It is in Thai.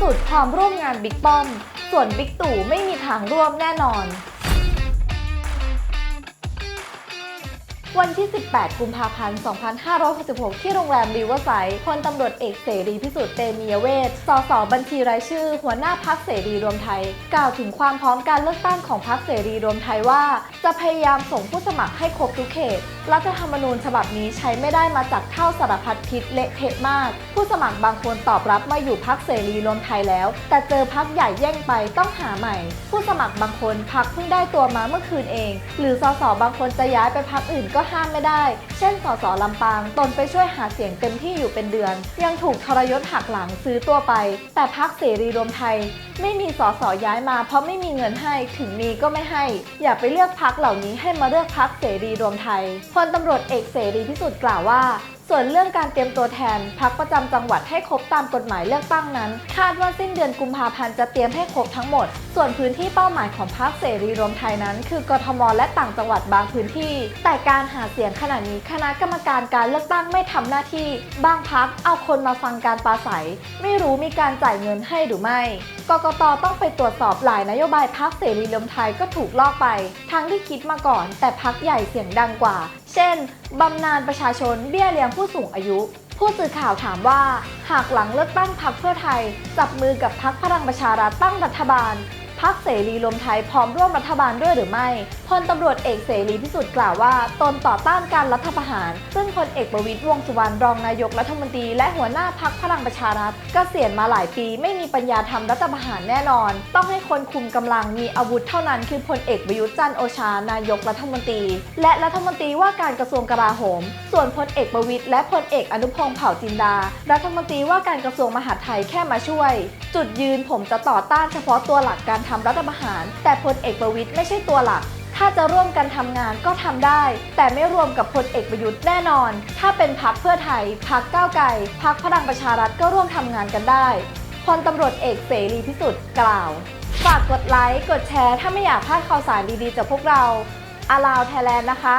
สุทธิ์พร้อมร่วมงานบิ๊กป้อม ส่วนบิ๊กตู่ไม่มีทางร่วมแน่นอน วันที่ 18 กุมภาพันธ์ 2566 ที่โรงแรมริเวอร์ไซด์พลตำรวจเอกเสรีพิสุทธิ์เตมียเวทสสบัญชีรายชื่อ หัวหน้าพักเสรีรวมไทย กล่าวถึงความพร้อมการเลือกตั้งของพักเสรีรวมไทยว่า จะพยายามส่งผู้สมัครให้ครบทุกเขต รัฐธรรมนูญฉบับนี้ใช้ไม่ได้มาจากข้าวสารพัดพิษเละเทะมาก ผู้สมัครบางคนตอบรับมาอยู่พักเสรีรวมไทยแล้ว แต่เจอพักใหญ่แย่งไปต้องหาใหม่ ผู้สมัครบางคนพักเพิ่งได้ตัวมาเมื่อคืนเอง หรือสสบางคนจะย้ายไปพักอื่นก็ก็ห้ามไม่ได้ เช่น สสลำปาง ตนไปช่วยหาเสียงเต็มที่อยู่เป็นเดือน ยังถูกทรยศหักหลังซื้อตัวไป แต่พักเสรีรวมไทย ไม่มีสสย้ายมา เพราะไม่มีเงินให้ ถึงมีก็ไม่ให้ อย่าไปเลือกพักเหล่านี้ให้มาเลือกพักเสรีรวมไทย พลตำรวจเอกเสรีพิสุทธิ์กล่าวว่า ส่วนเรื่องการเตรียมตัวแทนพักประจำจังหวัดให้ครบตามกฎหมายเลือกตั้งนั้น คาดว่าสิ้นเดือนกุมภาพันธ์จะเตรียมให้ครบทั้งหมด ส่วนพื้นที่เป้าหมายของพักเสรีรวมไทยนั้น คือกทมและต่างจังหวัดบางพื้นที่ แต่การหาเสียงขณะนี้คณะกรรมการการเลือกตั้งไม่ทำหน้าที่ บางพักเอาคนมาฟังการปราศัย ไม่รู้มีการจ่ายเงินให้หรือไม่กกตต้องไปตรวจสอบหลายนโยบายพักเสรีรวมไทยก็ถูกลอกไป ทั้งที่คิดมาก่อน แต่พักใหญ่เสียงดังกว่า เช่นบำนาญประชาชนเบี้ยเลี้ยงผู้สูงอายุ ผู้สื่อข่าวถามว่า หากหลังเลือกตั้งพักเพื่อไทย จับมือกับพักพลังประชารัฐตั้งรัฐบาล พักเสรีรวมไทยพร้อมร่วมรัฐบาลด้วยหรือไม่ พลตำรวจเอกเสรีพิสุทธิ์กล่าวว่า ตนต่อต้านการรัฐประหาร ซึ่งพลเอกประวิตรวงสุวรรณรองนายกรัฐมนตรีและหัวหน้าพักพลังประชารัฐเกษียณมาหลายปี ไม่มีปัญญาทำรัฐประหารแน่นอน ต้องให้คนคุมกำลังมีอาวุธเท่านั้นคือพลเอกประยุทธ์จันทร์โอชานายกรัฐมนตรี และรัฐมนตรีว่าการกระทรวงกลาโหม ส่วนพลเอกประวิตรและพลเอกอนุพงษ์เผ่าจินดา รัฐมนตรีว่าการกระทรวงมหาดไทยแค่มาช่วยจุดยืนผมจะต่อต้านเฉพาะตัวหลักการทำรัฐประหาร แต่พลเอกประวิตรไม่ใช่ตัวหลัก ถ้าจะร่วมกันทำงานก็ทำได้ แต่ไม่รวมกับพลเอกประยุทธ์แน่นอน ถ้าเป็นพักเพื่อไทยพักก้าวไกลพักพลังประชารัฐก็ร่วมทำงานกันได้พลตำรวจเอกเสรีพิสุทธิ์กล่าว ฝากกดไลค์กดแชร์ถ้าไม่อยากพลาดข่าวสารดีๆจากพวกเราอาราวไทยแลนด์นะคะ